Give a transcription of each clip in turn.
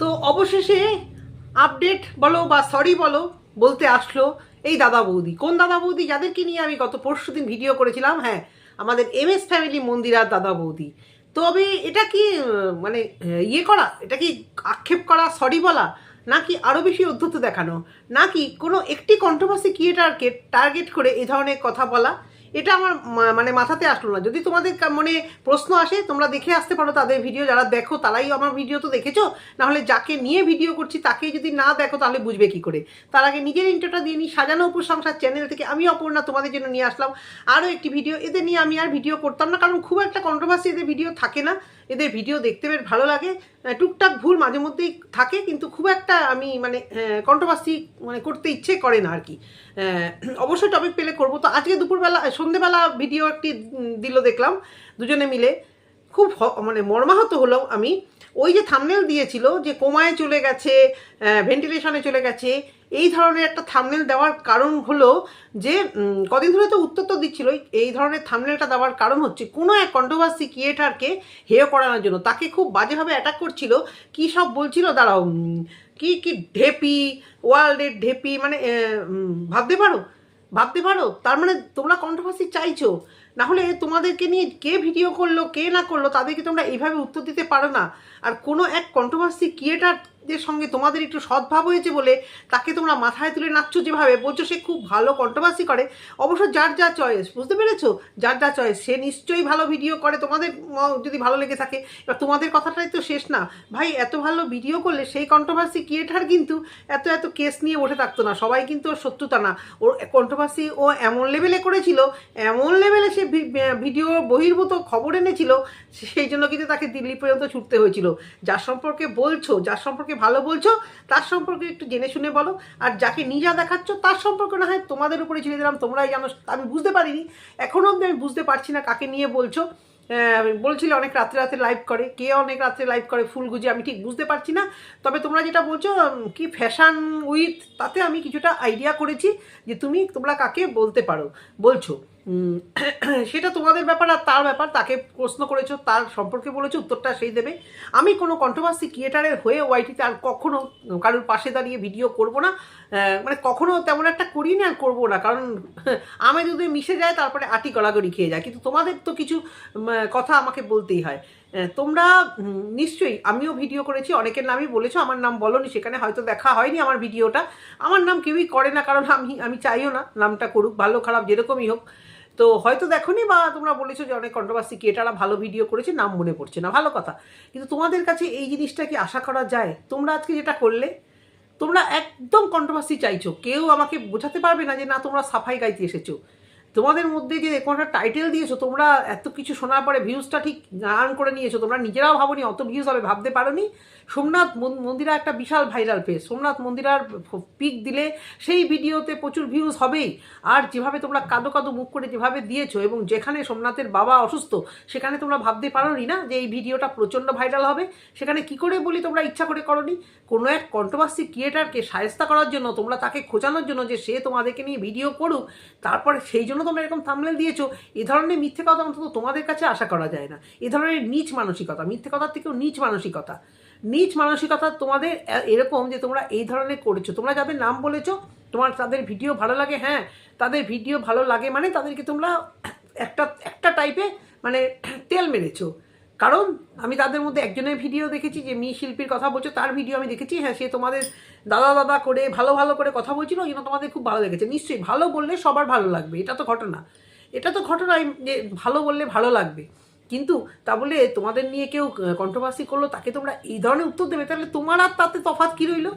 তো অবশেষে আপডেট বলো বা সরি বলো বলতে আসলো এই দাদা বৌদি। কোন দাদা বৌদি? যাদেরকে নিয়ে আমি গত পরশু দিন ভিডিও করেছিলাম হ্যাঁ আমাদের এম এস ফ্যামিলি মন্দিরার দাদা বৌদি। তবে এটা কি মানে ইয়ে করা? এটা কি আক্ষেপ করা সরি বলা? নাকি আরও বেশি অধ্যত্ত দেখানো? নাকি কোনো একটি কন্ট্রোভার্সি ক্রিয়েটারকে টার্গেট করে এ ধরনের কথা বলা? এটা আমার মানে মাথাতে আসলো না। যদি তোমাদের মনে প্রশ্ন আসে, তোমরা দেখে আসতে পারো তাদের ভিডিও। যারা দেখো, তারাই আমার ভিডিও তো দেখেছ। নাহলে যাকে নিয়ে ভিডিও করছি, তাকেই যদি না দেখো, তাহলে বুঝবে কি করে? তার আগে নিজের ইন্টারটা দিয়ে নিই। সাজানো উপর সংসার চ্যানেল থেকে আমি অপর্ণা তোমাদের জন্য নিয়ে আসলাম। আরও একটি ভিডিও এদের নিয়ে আমি আর ভিডিও করতাম না, কারণ খুব একটা কন্ট্রোভার্সি এদের ভিডিও থাকে না। এদের ভিডিও দেখতে বেশ ভালো লাগে। টুকটাক ভুল মাঝে মধ্যেই থাকে, কিন্তু খুব একটা আমি মানে কন্ট্রোভার্সি মানে করতে ইচ্ছে করে না আর কি অবশ্যই টপিক পেলে করব। তো আজকে দুপুরবেলা, সন্ধেবেলা ভিডিও একটি দিল দেখলাম, দুজনে মিলে। খুব মানে মর্মাহত হলো আমি। ওই যে থামনেল দিয়েছিল যে কোমায় চলে গেছে ভেন্টিলেশনে চলে গেছে, এই ধরনের একটা থামনেল দেওয়ার কারণ হলো যে কদিন ধরে তো উত্তর তো দিচ্ছিল, এই ধরনের থামনেলটা দেওয়ার কারণ হচ্ছে কোনো এক কন্ট্রোভার্সি ক্রিয়েটারকে হেয় করানোর জন্য, তাকে খুব বাজেভাবে অ্যাটাক করছিল, কি সব বলছিল, দাঁড়াও কি কি ঢেপি ওয়ার্ল্ডের ঢেপি মানে ভাবতে পারো ভাবতে পারো, তার মানে তোমরা কন্ট্রোভার্সি চাইছো না হলে তোমাদেরকে নিয়ে কে ভিডিও করল, কে না করল, তাদেরকে তোমরা এইভাবে উত্তর দিতে পারো না। আর কোনো এক কন্ট্রোভার্সি ক্রিয়েটারদের সঙ্গে তোমাদের একটু সদ্ভাব হয়েছে বলে তাকে তোমরা মাথায় তুলে নাচছো যেভাবে, বলছো সে খুব ভালো কন্ট্রোভার্সি করে। অবশ্য যার যা চয়েস, বুঝতে পেরেছ? যার যা চয়েস, সে নিশ্চয়ই ভালো ভিডিও করে। তোমাদের যদি ভালো লেগে থাকে, এবার তোমাদের কথাটাই তো শেষ না। ভাই, এত ভালো ভিডিও করলে সেই কন্ট্রোভার্সি ক্রিয়েটার কিন্তু এত এত কেস নিয়ে বসে থাকতো না। সবাই কিন্তু ওর শত্রুতা না। ওর কন্ট্রোভার্সি ও এমন লেভেলে করেছিল, এমন লেভেলে সে ভিডিও বহির্ভূত খবর এনেছিল সেই জন্য কিন্তু তাকে দিল্লি পর্যন্ত ছুটতে হয়েছিল। যার সম্পর্কে বলছো, যার সম্পর্কে ভালো বলছো, তার সম্পর্কে একটু জেনে শুনে বলো। আর যাকে নিজা দেখাচ্ছ, তার সম্পর্কে না হয় তোমাদের উপরে ছেড়ে দিলাম, তোমরাই জানো, আমি বুঝতে পারিনি। এখনও অবধি আমি বুঝতে পারছি না কাকে নিয়ে বলছো। বলছিল অনেক রাত্রে রাতে লাইভ করে, কে অনেক রাত্রে লাইভ করে ফুল গুজে, আমি ঠিক বুঝতে পারছি না। তবে তোমরা যেটা বলছো কি ফ্যাশন উইথ তাতে আমি কিছুটা আইডিয়া করেছি যে তুমি তোমরা কাকে বলতে পারো। বলছো সেটা তোমাদের ব্যাপার আর তার ব্যাপার, তাকে প্রশ্ন করেছ, তার সম্পর্কে বলেছ, উত্তরটা সেই দেবে। আমি কোনো কন্ট্রোভার্সি ক্রিয়েটারের হয়ে ওয়াইটিতে আর কখনো কারোর পাশে দাঁড়িয়ে ভিডিও করব না। মানে কখনো তেমন একটা করি না আর করব না, কারণ আমি যদি মিশে যায়, তারপরে আটি গড়াগড়ি খেয়ে যায়। কিন্তু তোমাদের তো কিছু কথা আমাকে বলতেই হয়। তোমরা নিশ্চয়ই আমিও ভিডিও করেছি, অনেকের নামই বলেছ, আমার নাম বলনি, সেখানে হয়তো দেখা হয়নি আমার ভিডিওটা আমার নাম কেউই করে না, কারণ আমি আমি চাইও না নামটা করুক, ভালো খারাপ যেরকমই হোক। তো হয়তো দেখোনি বা তোমরা বলেছ যে অনেক কন্ট্রোভার্সি ক্রিয়েটাররা ভালো ভিডিও করেছে, নাম মনে পড়ছে না, ভালো কথা। কিন্তু তোমাদের কাছে এই জিনিসটা কি আশা করা যায়? তোমরা আজকে যেটা করলে, তোমরা একদম কন্ট্রোভার্সি চাইছো। কেউ আমাকে বোঝাতে পারবে না যে না, তোমরা সাফাই গাইতে এসেছ। তোমাদের মধ্যে যে কোনো একটা টাইটেল দিয়েছ, তোমরা এত কিছু শোনার পরে ভিউজটা ঠিক আর্ন করে নিয়েছো, তোমরা নিজেরাও ভাবোনি, অত ভিউজ হবে, ভাবতে পারোনি। সোমনাথ মন- মন্দিরা একটা বিশাল ভাইরাল পেজ সোমনাথ মন্দিরার পিক দিলে সেই ভিডিওতে প্রচুর ভিউজ হবেই। আর যেভাবে তোমরা কাদো কাদো মুখ করে যেভাবে দিয়েছ, এবং যেখানে সোমনাথের বাবা অসুস্থ, সেখানে তোমরা ভাবতে পারোনি না যে এই ভিডিওটা প্রচণ্ড ভাইরাল হবে। সেখানে কি করে বলি, তোমরা ইচ্ছা করে করনি? কোনো এক কন্ট্রোভার্সি ক্রিয়েটারকে সায়স্তা করার জন্য, তোমরা তাকে খোঁচানোর জন্য যে সে তোমাদেরকে নিয়ে ভিডিও করুক, তারপরে সেই জন্য তোমরা এরকম থামলেল দিয়েছ, এ ধরনের মিথ্যে কথা অন্তত তোমাদের কাছে আশা করা যায় না। এ ধরনের নিচ মানসিকতা, মিথ্যে কথার থেকেও নিচ মানসিকতা। নিচ মানসিকতা তোমাদের এরকম যে তোমরা এই ধরনের করেছ, তোমরা যাদের নাম বলেছ, তোমার, তাদের ভিডিও ভালো লাগে হ্যাঁ তাদের ভিডিও ভালো লাগে মানে তাদেরকে তোমরা একটা একটা টাইপে মানে তেল মেরেছো। কারণ আমি তাদের মধ্যে একজনের ভিডিও দেখেছি যে মি শিল্পীর কথা বলছো, তার ভিডিও আমি দেখেছি হ্যাঁ সে তোমাদের দাদা দাদা করে ভালো ভালো করে কথা বলছিল, ওই জন্য তোমাদের খুব ভালো লেগেছে। নিশ্চয়ই ভালো বললে সবার ভালো লাগবে, এটা তো ঘটনা। এটা তো ঘটনা যে ভালো বললে ভালো লাগবে। কিন্তু তা বলে তোমাদের নিয়ে কেউ কন্ট্রোভার্সি করল, তাকে তোমরা এই ধরনের উত্তর দেবে, তাহলে তোমার আর তাতে তফাৎ কী রইল?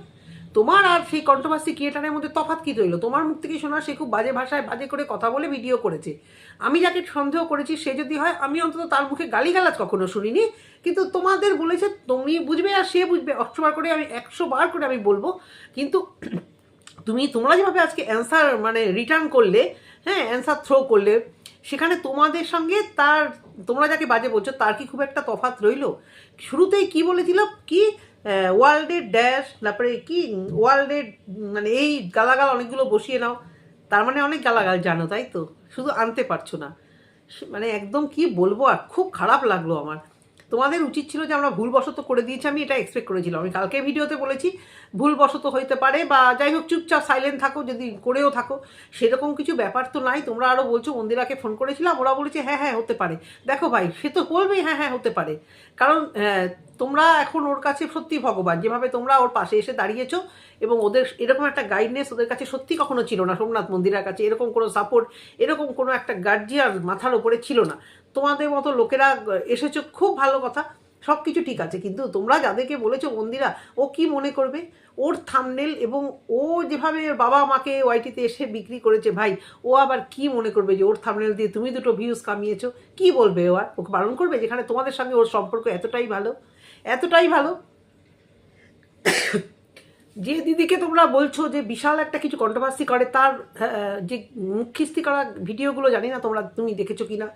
তোমার আর সেই কন্ট্রোভার্সি ক্রিয়েটারের মধ্যে তফাৎ কী রইল তোমার মুখ থেকে শোনা সে খুব বাজে ভাষায় বাজে করে কথা বলে ভিডিও করেছে। আমি যাকে সন্দেহ করেছি, সে যদি হয়, আমি অন্তত তার মুখে গালিগালাজ কখনো শুনিনি। কিন্তু তোমাদের বলেছে, তুমি বুঝবে আর সে বুঝবে। একশো বার করে আমি, একশো বার করে আমি বলব। কিন্তু তুমি, তোমরা যেভাবে আজকে অ্যান্সার মানে রিটার্ন করলে হ্যাঁ অ্যান্সার থ্রো করলে, সেখানে তোমাদের সঙ্গে তার, তোমরা যাকে বাজে বলছো, তার কি খুব একটা তফাৎ রইল? শুরুতেই কি বলেছিল? কি ওয়ার্ল্ডের ড্যাশ, তারপরে কি ওয়ার্ল্ডের মানে এই গালাগাল অনেকগুলো বসিয়ে নাও, তার মানে অনেক গালাগাল জানো, তাই তো? শুধু আনতে পারছ না। মানে একদম কি বলব, আর খুব খারাপ লাগল আমার। তোমাদের উচিত ছিল যে আমরা ভুলবশত করে দিয়েছি, আমি এটা এক্সপেক্ট করেছিলাম। আমি কালকে ভিডিওতে বলেছি, ভুলবশত হইতে পারে বা যাই হোক, চুপচাপ সাইলেন্ট থাকো, যদি করেও থাকো। সেরকম কিছু ব্যাপার তো নাই। তোমরা আরও বলছো, মন্দিরাকে ফোন করেছিলাম, ওরা বলেছে হ্যাঁ হ্যাঁ হতে পারে। দেখো ভাই, সে তো বলবেই হ্যাঁ হ্যাঁ হতে পারে। কারণ তোমরা এখন ওর কাছে সত্যি ভগবান। যেভাবে তোমরা ওর পাশে এসে দাঁড়িয়েছো এবং ওদের এরকম একটা গাইডনেস ওদের কাছে সত্যি কখনো ছিল না, সোমনাথ মন্দিরের কাছে। এরকম কোনো সাপোর্ট এরকম কোনো একটা গার্জিয়ার মাথার ওপরে ছিল না। তোমাদের মতো লোকেরা এসেছ, খুব ভালো কথা। সব কিছু ঠিক আছে, কিন্তু তোমরা যাদেরকে বলেছ বন্দিরা ও কি মনে করবে? ওর থামনেল এবং ও যেভাবে বাবা মাকে ওয়াইটিতে এসে বিক্রি করেছে, ভাই, ও আবার কি মনে করবে যে ওর থামনেল দিয়ে তুমি দুটো ভিউজ কামিয়েছো? কি বলবে ও আর? ওকে বারণ করবে যেখানে তোমাদের সঙ্গে ওর সম্পর্ক এতটাই ভালো? এতটাই ভালো? যে দিদিকে তোমরা বলছো যে বিশাল একটা কিছু কন্ট্রোভার্সি করে, তার যে মুখিস্তি করা ভিডিওগুলো জানি না তোমরা, তুমি দেখেছ কিনা।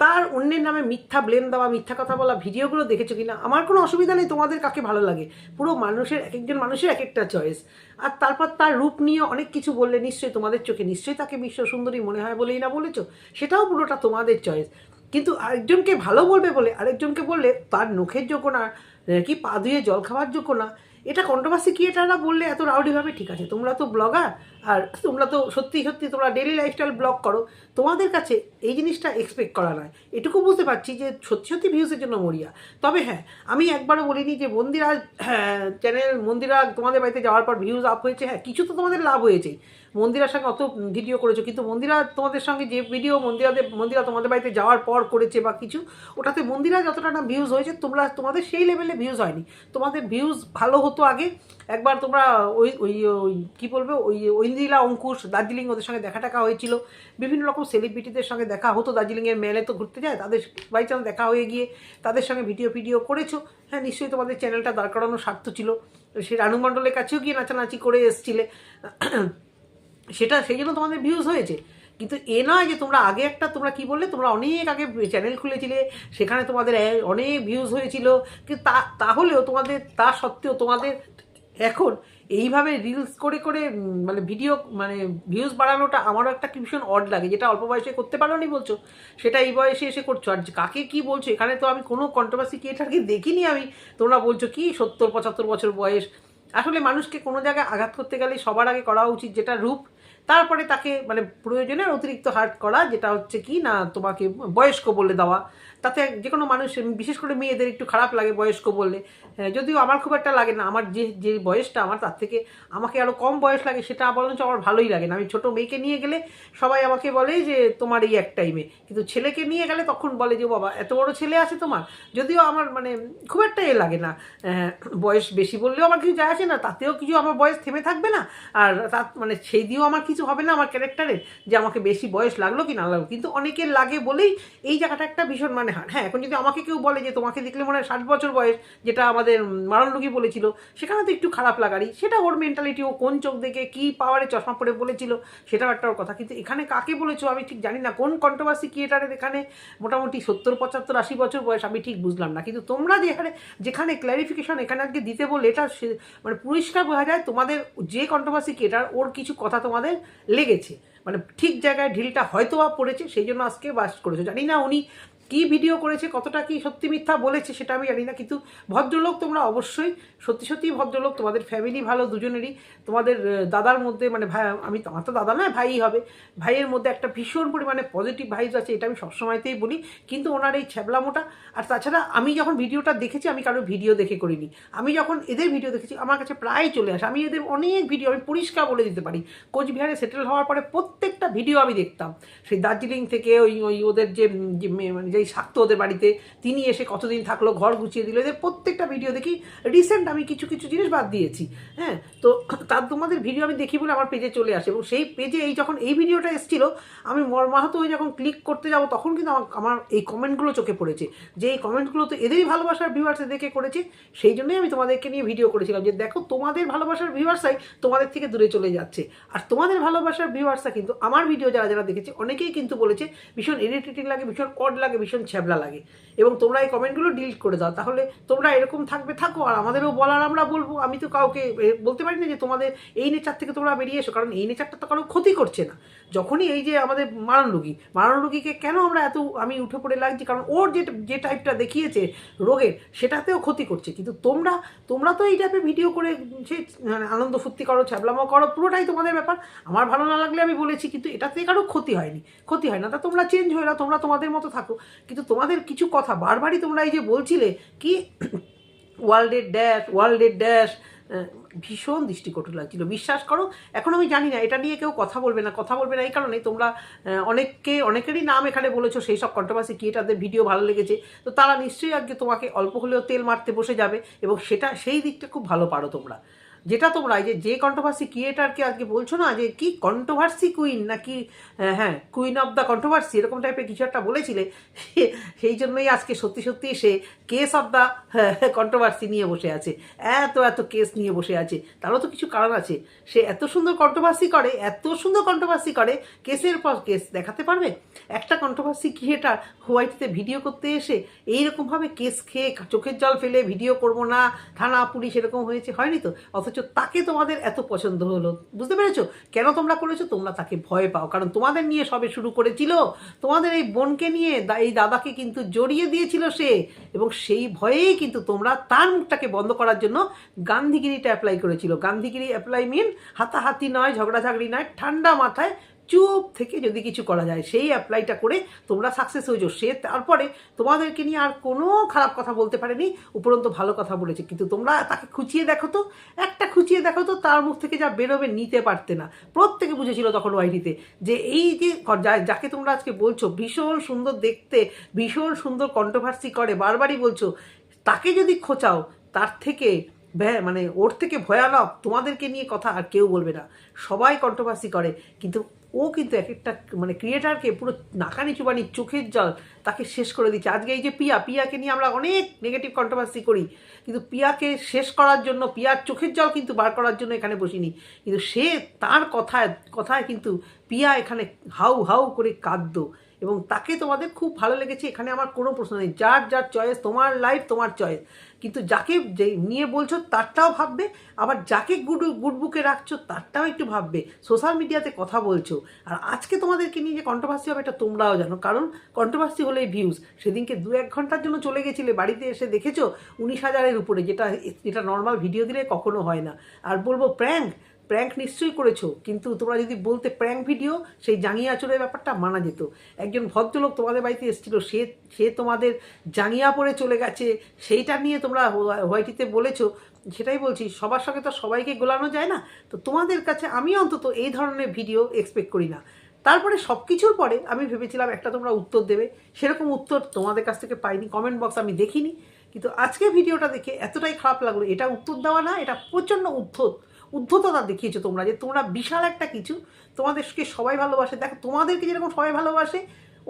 তার অন্যের নামে মিথ্যা ব্লেম দেওয়া, মিথ্যা কথা বলা, ভিডিওগুলো দেখেছ কিনা? আমার কোনো অসুবিধা নেই, তোমাদের কাকে ভালো লাগে? পুরো মানুষের, এক একজন মানুষের এক একটা চয়েস আর তারপর তার রূপ নিয়ে অনেক কিছু বললে নিশ্চয়ই তোমাদের চোখে, নিশ্চয়ই তাকে বিশ্ব সুন্দরী মনে হয় বলেই না বলেছ? সেটাও পুরোটা তোমাদের চয়েস কিন্তু আরেকজনকে ভালো বলবে বলে, আরেকজনকে বললে তার নখের যোগ্য না, কি পা ধুয়ে জল খাওয়ার যোগ্য না এটা কন্ট্রোভার্সি ক্রিয়েটাররা বললে এত রাউডিভাবে ঠিক আছে, তোমরা তো ব্লগার আর তোমরা তো সত্যি সত্যি তোমরা ডেলি লাইফস্টাইল ব্লগ করো, তোমাদের কাছে এই জিনিসটা এক্সপেক্ট করা নয়। এটুকু বুঝতে পারছি যে সত্যি সত্যি ভিউজের জন্য মরিয়া। তবে হ্যাঁ আমি একবারও বলিনি যে মন্দিরা চ্যানেল মন্দিরা তোমাদের বাড়িতে যাওয়ার পর ভিউজ আপ হয়েছে হ্যাঁ কিছু তো তোমাদের লাভ হয়েছেই মন্দিরার সঙ্গে অত ভিডিও করেছ, কিন্তু মন্দিরা তোমাদের সঙ্গে যে ভিডিও মন্দিরাদের, মন্দিরা তোমাদের বাড়িতে যাওয়ার পর করেছে বা কিছু, ওটাতে মন্দিরা যতটা না ভিউজ হয়েছে, তোমরা, তোমাদের সেই লেভেলে ভিউজ হয়নি। তোমাদের ভিউজ ভালো হতো আগে একবার তোমরা ওই ওই ওই, কী বলবে, ওই ঐন্দ্রিলা অঙ্কুশ দার্জিলিং ওদের সঙ্গে দেখা টাকা হয়েছিল। বিভিন্ন রকম সেলিব্রিটিদের সঙ্গে দেখা হতো দার্জিলিংয়ের মেলে তো ঘুরতে যায়, তাদের বাই চান্স দেখা হয়ে গিয়ে তাদের সঙ্গে ভিডিও ভিডিও করেছ। হ্যাঁ নিশ্চয়ই তোমাদের চ্যানেলটা দাঁড় করানোর স্বার্থ ছিল। সে রানু মণ্ডলের কাছেও গিয়ে নাচানাচি করে এসছিলে। সেটা, সেই জন্য তোমাদের ভিউজ হয়েছে। কিন্তু এ নয় যে তোমরা আগে একটা তোমরা কি বললে? তোমরা অনেক আগে চ্যানেল খুলেছিলে, সেখানে তোমাদের অনেক ভিউজ হয়েছিল। কিন্তু তা, তাহলেও তোমাদের, তা সত্ত্বেও তোমাদের এখন এইভাবে রিলস করে করে মানে ভিডিও মানে ভিউজ বাড়ানোটা আমারও একটা কি ভীষণ অড লাগে, যেটা অল্প বয়সে করতে পারো নি বলছো? সেটা এই বয়সে এসে করছ। আর কাকে কি বলছো? এখানে তো আমি কোনো কন্ট্রোভার্সি ক্রিয়েটারকে দেখিনি আমি। তোমরা বলছো কি সত্তর, পঁচাত্তর বছর বয়স? আসলে মানুষকে কোনো জায়গায় আঘাত করতে গেলে সবার আগে করা উচিত যেটা রূপ। তারপরে তাকে মানে প্রয়োজনের অতিরিক্ত হার্ট করা যেটা হচ্ছে কি না তোমাকে বয়স্ক বলে দেওয়া। তাতে যে কোনো মানুষ বিশেষ করে মেয়েদের একটু খারাপ লাগে বয়স্ক বললে। হ্যাঁ, যদিও আমার খুব একটা লাগে না আমার যে যে বয়সটা আমার তার থেকে আমাকে আরও কম বয়স লাগে সেটা বরঞ্চ আমার ভালোই লাগে না। আমি ছোটো মেয়েকে নিয়ে গেলে সবাই আমাকে বলে যে তোমার এই একটাই মেয়ে কিন্তু ছেলেকে নিয়ে গেলে তখন বলে যে বাবা এত বড় ছেলে আছে তোমার? যদিও আমার মানে খুব একটা এ লাগে না। আহ, বয়স বেশি বললেও আমার কিছু যায় আছে না তাতেও কিছু আমার বয়স থেমে থাকবে না। আর তার মানে সেই দিয়েও আমার কিছু হবে না আমার ক্যারেক্টারে যে আমাকে বেশি বয়স লাগল কি না লাগল। কিন্তু অনেকের লাগে বলেই এই জায়গাটা একটা ভীষণ মানে হ্যাঁ এখন যদি আমাকে কেউ বলে যে তোমাকে দেখলে মনে হয় ষাট বছর বয়স, যেটা আমাদের মারণরোগী বলেছিল, সেখানে তো একটু খারাপ লাগারই। সেটা ওর মেন্টালিটি ও কোন চোখ দেখে কী পাওয়ারে চশমা পরে বলেছিল, সেটাও একটা ওর কথা। কিন্তু এখানে কাকে বলেছ আমি ঠিক জানি না, কোন কন্ট্রোভার্সি ক্রিয়েটারের এখানে মোটামুটি সত্তর, পঁচাত্তর, আশি বছর বয়স আমি ঠিক বুঝলাম না। কিন্তু তোমরা যেখানে যেখানে ক্ল্যারিফিকেশন এখানে আজকে দিতে বলে, এটা মানে পরিষ্কার বোঝা যায় তোমাদের যে কন্ট্রোভার্সি ক্রিয়েটার ওর কিছু কথা তোমাদের লেগেছে। মানে ঠিক জায়গায় ঢিলটা হয়তো বা পড়েছে, সেই জন্য আজকে বাস করেছে। জানি না উনি কি ভিডিও করেছে, কতটা কি সত্যি মিথ্যা বলেছে সেটা আমি জানি না, কিন্তু ভদ্রলোক তোমরা অবশ্যই, সত্যি সত্যি ভদ্রলোক, তোমাদের ফ্যামিলি ভালো দুজনেরই, তোমাদের দাদার মধ্যে মানে ভাই, আমি তো- আমার তো দাদা নয় ভাই হবে, ভাইয়ের মধ্যে একটা ভীষণ পরিমাণে পজিটিভ ভাইবস আছে, এটা আমি সবসময়তেই বলি, কিন্তু ওনার এই ছ্যাবলামোটা, আর তাছাড়া আমি যখন ভিডিওটা দেখেছি, আমি কারও ভিডিও দেখে করিনি, আমি যখন এদের ভিডিও দেখেছি, আমার কাছে প্রায় চলে আসে, আমি এদের অনেক ভিডিও আমি পরিষ্কার বলে দিতে পারি, কোচবিহারে সেটেল হওয়ার পরে প্রত্যেকটা ভিডিও আমি দেখতাম, সেই দার্জিলিং থেকে ওই ওই ওদের যে মানে যেই থাকতো ওদের বাড়িতে, তিনি এসে কতদিন থাকল, ঘর গুছিয়ে দিল, এদের প্রত্যেকটা ভিডিও দেখি রিসেন্ট আমি কিছু কিছু জিনিস বাদ দিয়েছি হ্যাঁ? তো তার তোমাদের ভিডিও আমি দেখি বলে আমার পেজে চলে আসে এবং সেই পেজে এই যখন এই ভিডিওটা এসেছিল, আমি মর্মাহত হয়ে যখন ক্লিক করতে যাব, তখন কিন্তু আমার আমার এই কমেন্টগুলো চোখে পড়েছে। যে এই কমেন্টগুলো তো এদেরই ভালোবাসার ভিউয়ার্সে দেখে করেছে, সেই জন্যই আমি তোমাদেরকে নিয়ে ভিডিও করেছিলাম যে দেখো তোমাদের ভালোবাসার ভিউয়ার্সাই তোমাদের থেকে দূরে চলে যাচ্ছে। আর তোমাদের ভালোবাসার ভিউয়ার্সরা কিন্তু আমার ভিডিও যারা যারা দেখেছে, অনেকেই কিন্তু বলেছে, ভীষণ ইরিটেটিং লাগে, ভীষণ কড লাগে ভীষণ ছ্যাবলা লাগে। এবং তোমরা এই কমেন্টগুলো ডিলিট করে দাও। তাহলে তোমরা এরকম থাকবে, থাকো, আর আমাদেরও বলার আমরা বলব। আমি তো কাউকে বলতে পারি না যে তোমাদের এই নেচার থেকে তোমরা বেরিয়ে এসো, কারণ এই নেচারটা তো কারও ক্ষতি করছে না। যখনই এই যে আমাদের মারণ রুগী, মারণ রুগীকে কেন আমরা এত, আমি উঠে পড়ে লাগছি? কারণ ওর যে যে টাইপটা দেখিয়েছে রোগের, সেটাতেও ক্ষতি করছে। কিন্তু তোমরা তোমরা তো এই টাইপের ভিডিও করে, সে মানে আনন্দ ফুর্তি করো ছ্যাবলামো করো, পুরোটাই তোমাদের ব্যাপার। আমার ভালো না লাগলে আমি বলেছি, কিন্তু এটাতে কারও ক্ষতি হয়নি। ক্ষতি হয় না। তা তোমরা চেঞ্জ হয়ে না তোমরা তোমাদের মতো থাকো। কিন্তু তোমাদের কিছু কথা বারবারই তোমরা এই যে বলছিলে কি ওয়ার্ল্ডের ড্যাশ ওয়ার্ল্ডের ড্যাশ ভীষণ দৃষ্টিকটু লাগছিল। বিশ্বাস করো, এখন আমি জানি না, এটা নিয়ে কেউ কথা বলবে না, কথা বলবে না, এই কারণে তোমরা অনেককে, অনেকেরই নাম এখানে বলেছ, সেই সব কন্ট্রোভার্সি ক্রিয়েটারদের ভিডিও ভালো লেগেছে, তো তারা নিশ্চয়ই আজকে তোমাকে অল্প হলেও তেল মারতে বসে যাবে, এবং সেটা, সেই দিকটা খুব ভালো পারো তোমরা। যেটা তোমরা যে যে কন্ট্রোভার্সি ক্রিয়েটারকে আজকে বলছো না, যে কি কন্ট্রোভার্সি কুইন নাকি হ্যাঁ কুইন অফ দ্য কন্ট্রোভার্সি এরকম টাইপের কিছু একটা বলেছিলে, সেই জন্যই আজকে সত্যি সত্যি সে কেস অফ দ্য কন্ট্রোভার্সি নিয়ে বসে আছে, এত এত কেস নিয়ে বসে আছে, তারও তো কিছু কারণ আছে, সে এত সুন্দর কন্ট্রোভার্সি করে, এত সুন্দর কন্ট্রোভার্সি করে, কেসের পর কেস দেখাতে পারবে? একটা কন্ট্রোভার্সি ক্রিয়েটার হোয়াইটতে ভিডিও করতে এসে এইরকমভাবে কেস খেয়ে চোখের জল ফেলে, ভিডিও করব না, থানা, পুলিশ, এরকম হয়েছে, হয়নি তো? অথচ তাকে তোমাদের এত পছন্দ হলো, বুঝতে পেরেছ? কেন তোমরা করেছ? তোমরা তাকে ভয় পাও, কারণ তোমাদের নিয়ে সবে শুরু করেছিল। তোমাদের এই বোনকে নিয়ে এই দাদাকে কিন্তু জড়িয়ে দিয়েছিল সে, এবং সেই ভয়েই কিন্তু তোমরা তার মুখটাকে বন্ধ করার জন্য গান্ধীগিরিটা অ্যাপ্লাই করেছিল। গান্ধীগিরি অ্যাপ্লাই মিন হাতাহাতি নয়, ঝগড়াঝাগড়ি নয়, ঠান্ডা মাথায় চুপ থেকে যদি কিছু করা যায়, সেই অ্যাপ্লাইটা করে তোমরা সাকসেস হয়েছো। সে তারপরে তোমাদেরকে নিয়ে আর কোনো খারাপ কথা বলতে পারেনি, উপরন্ত ভালো কথা বলেছে। কিন্তু তোমরা তাকে খুঁচিয়ে দেখো তো, একটা খুঁচিয়ে দেখো তো, তার মুখ থেকে যা বেরোবে নিতে পারতে না। প্রত্যেকে বুঝেছিল তখন ওয়াইটিতে যে এই যে যাকে তোমরা আজকে বলছো, ভীষণ সুন্দর দেখতে, ভীষণ সুন্দর কন্ট্রোভার্সি করে, বারবারই বলছো, তাকে যদি খোঁচাও, তার থেকে মানে ওর থেকে ভয়ানক, তোমাদেরকে নিয়ে কথা আর কেউ বলবে না। সবাই কন্ট্রোভার্সি করে, কিন্তু ও কিন্তু এক একটা মানে ক্রিয়েটারকে পুরো নাকানি চুবানি চোখের জল তাকে শেষ করে দিচ্ছে। আজকে এই যে পিয়া, পিয়াকে নিয়ে আমরা অনেক নেগেটিভ কন্ট্রোভার্সি করি, কিন্তু পিয়াকে শেষ করার জন্য, পিয়ার চোখের জল কিন্তু বার করার জন্য এখানে বসিনি। কিন্তু সে তার কথায় কথায় কিন্তু পিয়া এখানে হাউ হাউ করে কাঁদতো। এবং তাকে তোমাদের খুব ভালো লেগেছে, এখানে আমার কোনো প্রশ্ন নেই। যার যার চয়েস তোমার লাইফ তোমার চয়েস কিন্তু যাকে যে নিয়ে বলছো তারটাও ভাববে, আবার যাকে গুড গুড বুকে রাখছো তারটাও একটু ভাববে। সোশ্যাল মিডিয়াতে কথা বলছো। আর আজকে তোমাদেরকে নিয়ে যে কন্ট্রোভার্সি হবে, এটা তোমরাও জানো। কারণ কন্ট্রোভার্সি হলেই ভিউজ সেদিনকে দু এক ঘণ্টার জন্য চলে গেছিলে, বাড়িতে এসে দেখেছ? উনিশ হাজারের উপরে, যেটা যেটা নর্মাল ভিডিও দিলে কখনো হয় না। আর বলব প্র্যাঙ্ক প্র্যাঙ্ক নিশ্চয়ই করেছ, কিন্তু তোমরা যদি বলতে প্র্যাঙ্ক ভিডিও সেই জাঙ্গিয়া চোরের ব্যাপারটা মানা যেত। একজন ভদ্রলোক তোমাদের বাড়িতে এসেছিল, সে সে তোমাদের জাঙ্গিয়া পরে চলে গেছে, সেইটা নিয়ে তোমরা হোয়া- হোয়াইটিতে বলেছ, সেটাই বলছি, সবার সঙ্গে তো সবাইকে গোলানো যায় না? তো তোমাদের কাছে আমি অন্তত এই ধরনের ভিডিও এক্সপেক্ট করি না। তারপরে সব কিছুর পরে আমি ভেবেছিলাম একটা তোমরা উত্তর দেবে, সেরকম উত্তর তোমাদের কাছ থেকে পাইনি কমেন্ট বক্স আমি দেখিনি, কিন্তু আজকে ভিডিওটা দেখে এতটাই খারাপ লাগল, এটা উত্তর দেওয়া না, এটা প্রচণ্ড উদ্ধত। উদ্ধততা দেখিয়েছো তোমরা যে তোমরা বিশাল একটা কিছু তোমাদেরকে সবাই ভালোবাসে। দেখো, তোমাদেরকে যেরকম সবাই ভালোবাসে,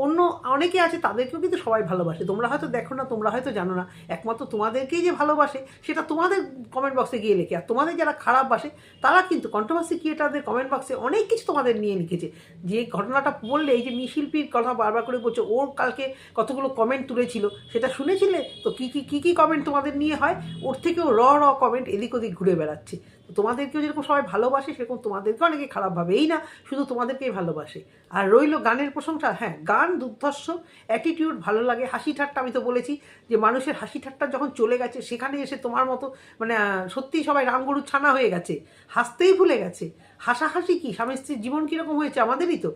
অন্য অনেকে আছে তাদেরকেও কিন্তু সবাই ভালোবাসে। তোমরা হয়তো দেখো না, তোমরা হয়তো জানো না, একমাত্র তোমাদেরকেই যে ভালোবাসে সেটা তোমাদের কমেন্ট বক্সে গিয়ে লেখে। আর তোমাদের যারা খারাপ বাসে, তারা কিন্তু কন্ট্রোভার্সি ক্রিয়েটারদের কমেন্ট বক্সে অনেক কিছু তোমাদের নিয়ে লিখেছে। যে ঘটনাটা বললে, এই যে মিশিল্পির কথা বারবার করে বলছো, ওর কালকে কতগুলো কমেন্ট তুলেছিল, সেটা শুনেছিলে? তো কী কী কী কী কমেন্ট তোমাদের নিয়ে হয়? ওর থেকেও র র কমেন্ট এদিক ওদিক ঘুরে বেড়াচ্ছে। তোমাদেরকেও যেরকম সবাই ভালোবাসে, সেরকম তোমাদেরকে অনেকে খারাপ ভাবে এই না, শুধু তোমাদেরকেই ভালোবাসে। আর রইল গানের প্রশংসা হ্যাঁ গান, দুর্ধর্ষ অ্যাটিটিউড ভালো লাগে, হাসি ঠাট্টা আমি তো বলেছি, যে মানুষের হাসি ঠাট্টা যখন চলে গেছে, সেখানে এসে তোমার মতো মানে সত্যি সত্যিই সবাই রামগরু ছানা হয়ে গেছে, হাসতেই ভুলে গেছে। হাসাহাসি কি? স্বামী স্ত্রীর জীবন কীরকম হয়েছে আমাদেরই তো।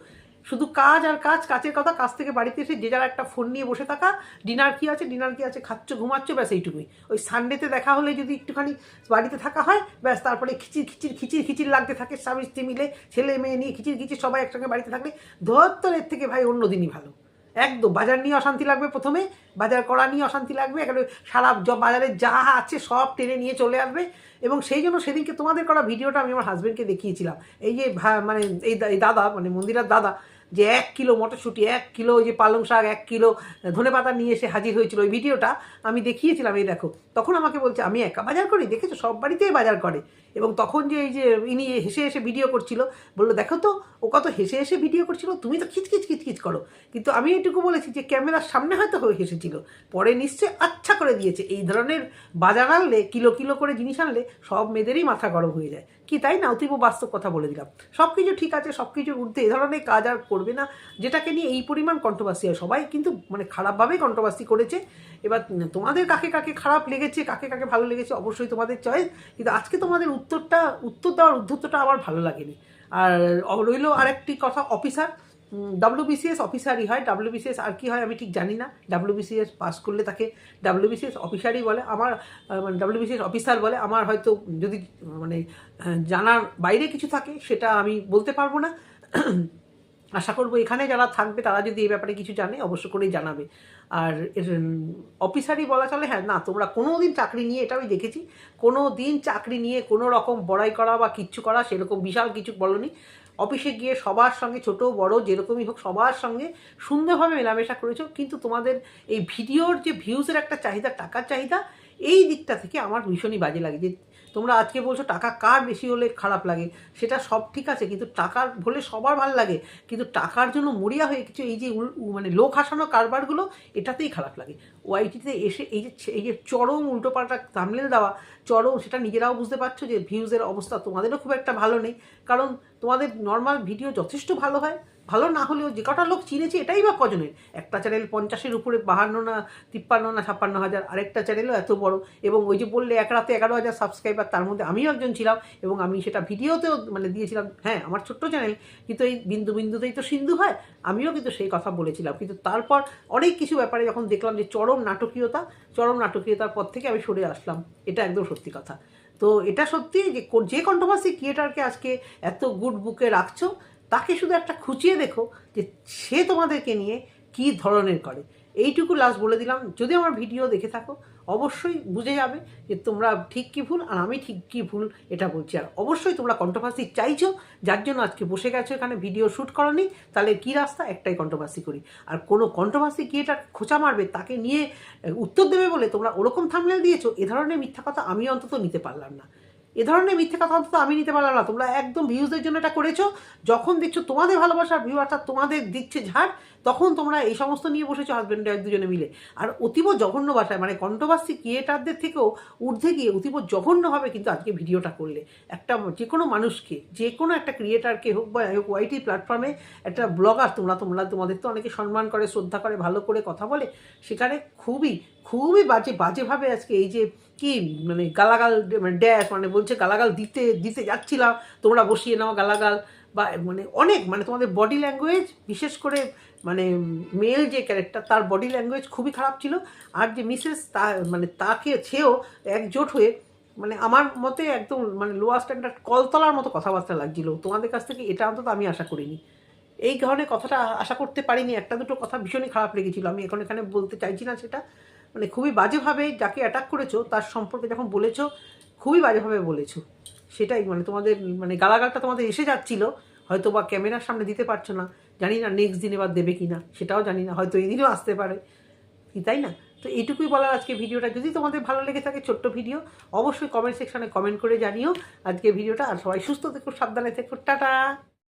শুধু কাজ আর কাজ, কাজের কথা কাজ থেকে বাড়িতে এসে যে যারা একটা ফোন নিয়ে বসে থাকা ডিনার কি আছে ডিনার কি আছে, খাচ্ছ, ঘুমাচ্ছ, ব্যাস এইটুকুই। ওই সানডেতে দেখা হলে যদি একটুখানি বাড়িতে থাকা হয়, ব্যাস তারপরে খিচির খিচির খিচির খিচির লাগতে থাকে, স্বামী স্ত্রী মিলে ছেলে মেয়ে নিয়ে খিচির খিচির, সবাই একসঙ্গে বাড়িতে থাকলে ধর এর থেকে ভাই অন্য দিনই ভালো। একদম, বাজার নিয়ে অশান্তি লাগবে প্রথমে, বাজার করা নিয়ে অশান্তি লাগবে, একেবারে সারা বাজারে যা আছে সব টেনে নিয়ে চলে আসবে এবং সেই জন্য সেদিনকে তোমাদের করা ভিডিওটা আমি আমার হাজব্যান্ডকে দেখিয়েছিলাম। এই যে মানে এই দাদা মানে মন্দিরার দাদা, যে এক কিলো মটরশুঁটি, এক কিলো ওই যে পালং শাক, এক কিলো ধনে পাতা নিয়ে এসে হাজির হয়েছিল ওই ভিডিওটা, আমি দেখিয়েছিলাম, এই দেখো। তখন আমাকে বলছে, আমি একা বাজার করি? দেখেছ, সব বাড়িতেই বাজার করে। এবং তখন যে এই যে ইনি হেসে হেসে ভিডিও করছিল, বলল, দেখো তো, ও কত হেসে হেসে ভিডিও করছিল, তুমি তো খিচকিচ খিচকিচ করো। কিন্তু আমি এইটুকু বলেছি যে ক্যামেরার সামনে হয়তো হয়ে হেসেছিল। পরে নিশ্চয়ই আচ্ছা করে দিয়েছে। এই ধরনের বাজার আনলে, কিলো কিলো করে জিনিস আনলে সব মেয়েদেরই মাথা গরম হয়ে যায়। কি তাই না? অতীব বাস্তব কথা বলে দিলাম। সব কিছু ঠিক আছে সব কিছুর ঊর্ধ্বে এ ধরনের কাজ আর করবে না, যেটাকে নিয়ে এই পরিমাণ কন্ট্রোভার্সি হয়। সবাই কিন্তু মানে খারাপভাবেই কন্ট্রোভার্সি করেছে। এবার তোমাদের কাকে কাকে খারাপ লেগেছে, কাকে কাকে ভালো লেগেছে অবশ্যই তোমাদের চয়েস কিন্তু আজকে তোমাদের উত্তরটা, উত্তর দেওয়ার উদ্ধত্তটা আমার ভালো লাগেনি। আর রইল আরেকটি কথা অফিসার ডাব্লিউবিসিএস অফিসারই হয়। ডাব্লিউবিসিএস আর কি হয় আমি ঠিক জানি না। ডাব্লিউবিসিএস পাস করলে তাকে ডাব্লিউবিসিএস অফিসারই বলে। আমার মানে ডাব্লিউবিসিএস অফিসার বলে। আমার হয়তো যদি মানে জানার বাইরে কিছু থাকে সেটা আমি বলতে পারব না। আশা করব এখানে যারা থাকবে তারা যদি এই ব্যাপারে কিছু জানে, অবশ্য করেই জানাবে। আর অফিসারই বলা চলে হ্যাঁ না, তোমরা কোনো দিন চাকরি নিয়ে, এটা আমি দেখেছি কোনো দিন চাকরি নিয়ে কোনো রকম বড়াই করা বা কিচ্ছু করা সেরকম বিশাল কিছু বলনি। অফিসে গিয়ে সবার সঙ্গে, ছোট, বড়, যেরকমই হোক, সবার সঙ্গে সুন্দরভাবে মেলামেশা করেছ। কিন্তু তোমাদের এই ভিডিওর যে ভিউজের একটা চাহিদা, টাকার চাহিদা, এই দিকটা থেকে আমার ভীষণই বাজে লাগে যে তোমরা আজকে বলছো টাকা কার বেশি হলে খারাপ লাগে? সেটা সব ঠিক আছে, কিন্তু টাকার হলে সবার ভালো লাগে। কিন্তু টাকার জন্য মরিয়া হয়ে কিছু এই যে মানে লোক হাসানো কারবারগুলো, এটাতেই খারাপ লাগে। ওয়াইটিতে এসে এই যে এই যে চরম উল্টোপাল্টা তামলেল দেওয়া, চরম সেটা নিজেরাও বুঝতে পারছ যে ভিউজের অবস্থা তোমাদেরও খুব একটা ভালো নেই। কারণ তোমাদের নর্মাল ভিডিও যথেষ্ট ভালো হয় ভালো না হলেও যে কটা লোক চিনেছে এটাই বা কজনের? একটা চ্যানেল পঞ্চাশের উপরে বাহান্ন না তিপ্পান্ন না ছাপ্পান্ন হাজার, আরেকটা চ্যানেলও এত বড়। এবং ওই যে বললে এক রাতে এগারো হাজার সাবস্ক্রাইবার তার মধ্যে আমিও একজন ছিলাম এবং আমি সেটা ভিডিওতেও মানে দিয়েছিলাম। হ্যাঁ আমার ছোট্ট চ্যানেল কিন্তু এই বিন্দু বিন্দুতেই তো সিন্ধু হয়, আমিও কিন্তু সেই কথা বলেছিলাম। কিন্তু তারপর অনেক কিছু ব্যাপারে যখন দেখলাম যে চরম নাটকীয়তা, চরম নাটকীয়তার পর থেকে আমি সরে আসলাম। এটা একদম সত্যি কথা। তো এটা সত্যি যে যে কন্ট্রোভার্সি ক্রিয়েটারকে আজকে এত গুড বুকে রাখছো তাকে শুধু একটা খুঁচিয়ে দেখো যে সে তোমাদেরকে নিয়ে কী ধরনের করে। এইটুকু লাস্ট বলে দিলাম। যদি আমার ভিডিও দেখে থাকো, অবশ্যই বুঝে যাবে যে তোমরা ঠিক কি ভুল আর আমি ঠিক কি ভুল এটা বলছি। আর অবশ্যই তোমরা কন্ট্রোভার্সি চাইছো, যার জন্য আজকে বসে গেছো এখানে ভিডিও শ্যুট করনি, তাহলে কি রাস্তা? একটাই কন্ট্রোভার্সি করি। আর কোনো কন্ট্রোভার্সি কি এটা খোঁচা মারবে, তাকে নিয়ে উত্তর দেবে বলে তোমরা ওরকম থামলেল দিয়েছ, এ ধরনের মিথ্যা কথা আমি অন্তত নিতে পারলাম না। এ ধরনের মিথ্যে কথা অন্তত আমি নিতে পারলাম না। তোমরা একদম ভিউজের জন্য এটা করেছ। যখন দেখছ তোমাদের ভালোবাসার ভিউ অর্থাৎ তোমাদের দিচ্ছে ঝাড়, তখন তোমরা এই সমস্ত নিয়ে বসেছো হাজব্যান্ড এক দুজনে মিলে। আর অতীব জঘন্য ভাষায় মানে কন্ট্রোভার্সি ক্রিয়েটারদের থেকেও ঊর্ধ্বে গিয়ে অতীব জঘন্যভাবে কিন্তু আজকে ভিডিওটা করলে। একটা যে কোনো মানুষকে যে কোনো একটা ক্রিয়েটারকে হোক বা হোক ওয়াইটি প্ল্যাটফর্মে একটা ব্লগার তোমরা তোমরা তোমাদের তো অনেকে সম্মান করে, শ্রদ্ধা করে, ভালো করে কথা বলে, সেখানে খুবই খুবই বাজে, বাজেভাবে আজকে এই যে কি মানে গালাগাল মানে ড্যাশ মানে বলছে গালাগাল দিতে দিতে যাচ্ছিলাম, তোমরা বসিয়ে নাও গালাগাল। বা মানে অনেক মানে তোমাদের বডি ল্যাঙ্গুয়েজ বিশেষ করে মানে মেল যে ক্যারেক্টার তার বডি ল্যাঙ্গুয়েজ খুবই খারাপ ছিল। আর যে মিসেস তা মানে তাকে ছেও একজোট হয়ে মানে আমার মতে একদম মানে লোয়ার স্ট্যান্ডার্ড কলতলার মতো কথাবার্তা লাগছিল। তোমাদের কাছ থেকে এটা অন্তত আমি আশা করিনি। এই ধরনের কথাটা আশা করতে পারিনি। একটা দুটো কথা ভীষণই খারাপ লেগেছিল। আমি এখন এখানে বলতে চাইছি না সেটা। মানে খুবই বাজেভাবে যাকে অ্যাটাক করেছ, তার সম্পর্কে যখন বলেছ, খুবই বাজেভাবে বলেছ। সেটাই মানে তোমাদের মানে গালাগালটা তোমাদের এসে যাচ্ছিল হয়তো বা ক্যামেরার সামনে দিতে পারছ না, জানি না নেক্সট দিন এবার দেবে কি না সেটাও জানি না, হয়তো এদিনও আসতে পারে। কি, তাই না? তো এইটুকুই বলার আজকে ভিডিওটা। যদি তোমাদের ভালো লেগে থাকে ছোট্ট ভিডিও, অবশ্যই কমেন্ট সেকশানে কমেন্ট করে জানিও। আজকে ভিডিওটা, আর সবাই সুস্থ থেকো, সাবধানে থেকো, টাটা!